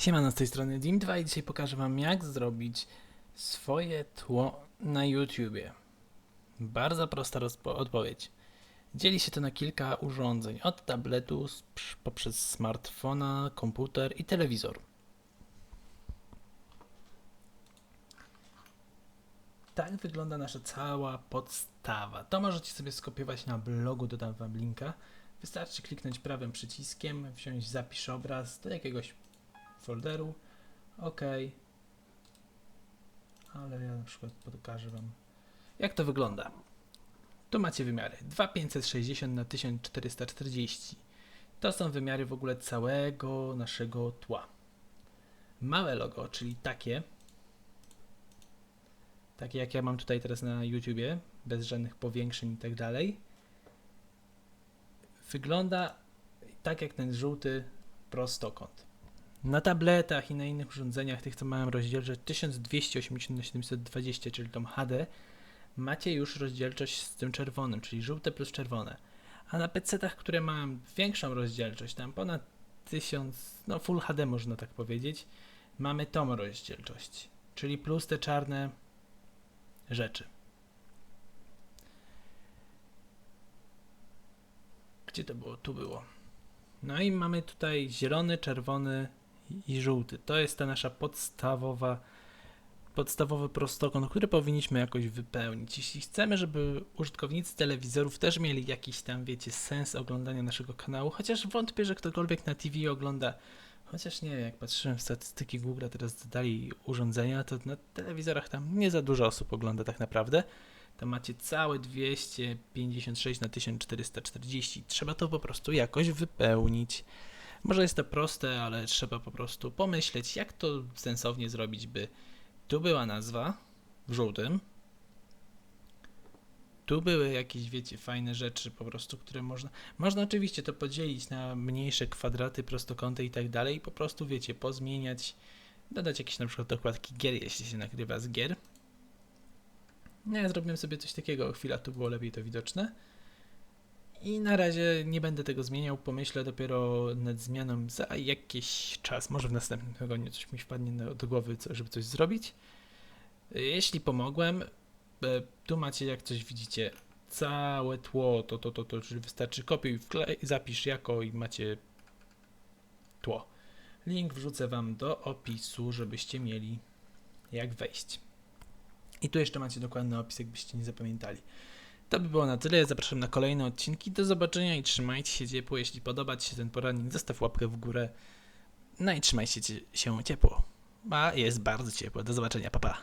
Siemano, z tej strony Dim2 i dzisiaj pokażę Wam jak zrobić swoje tło na YouTubie. Bardzo prosta odpowiedź. Dzieli się to na kilka urządzeń, od tabletu, poprzez smartfona, komputer i telewizor. Tak wygląda nasza cała podstawa. To możecie sobie skopiować na blogu, dodam Wam linka. Wystarczy kliknąć prawym przyciskiem, wziąć zapisz obraz do jakiegoś folderu. OK. Ale ja na przykład pokażę Wam, jak to wygląda. Tu macie wymiary 2560 na 1440. To są wymiary w ogóle całego naszego tła. Małe logo, czyli takie, takie jak ja mam tutaj teraz na YouTubie, bez żadnych powiększeń i tak dalej, wygląda tak jak ten żółty prostokąt. Na tabletach i na innych urządzeniach, tych co mają rozdzielczość 1280 na 720, czyli tą HD, macie już rozdzielczość z tym czerwonym, czyli żółte plus czerwone. A na PC-tach, które mają większą rozdzielczość, tam ponad 1000, no Full HD można tak powiedzieć, mamy tą rozdzielczość, czyli plus te czarne rzeczy. Gdzie to było? Tu było. No i mamy tutaj zielony, czerwony i żółty. To jest ta nasza podstawowa, podstawowy prostokąt, który powinniśmy jakoś wypełnić. Jeśli chcemy, żeby użytkownicy telewizorów też mieli jakiś tam, wiecie, sens oglądania naszego kanału, chociaż wątpię, że ktokolwiek na TV ogląda, chociaż nie, jak patrzyłem w statystyki Google, teraz dodali urządzenia, to na telewizorach tam nie za dużo osób ogląda tak naprawdę. Tam macie całe 256 na 1440. Trzeba to po prostu jakoś wypełnić. Może jest to proste, ale trzeba po prostu pomyśleć, jak to sensownie zrobić, by tu była nazwa w żółtym. Tu były jakieś, wiecie, fajne rzeczy po prostu, które można... Można oczywiście to podzielić na mniejsze kwadraty, prostokąty i tak dalej po prostu, wiecie, pozmieniać, dodać jakieś na przykład dokładki gier, jeśli się nagrywa z gier. No ja zrobiłem sobie coś takiego, chwila tu było lepiej to widoczne. I na razie nie będę tego zmieniał, pomyślę dopiero nad zmianą za jakiś czas. Może w następnym tygodniu coś mi wpadnie do głowy, żeby coś zrobić. Jeśli pomogłem, e, tu macie, jak coś widzicie, całe tło, to, to, to, to czyli wystarczy kopiuj, wklej, zapisz jako i macie tło. Link wrzucę Wam do opisu, żebyście mieli jak wejść. I tu jeszcze macie dokładny opis, jakbyście nie zapamiętali. To by było na tyle. Zapraszam na kolejne odcinki. Do zobaczenia i trzymajcie się ciepło. Jeśli podoba Ci się ten poradnik, zostaw łapkę w górę. No i trzymajcie się ciepło. A jest bardzo ciepło. Do zobaczenia. Pa, pa.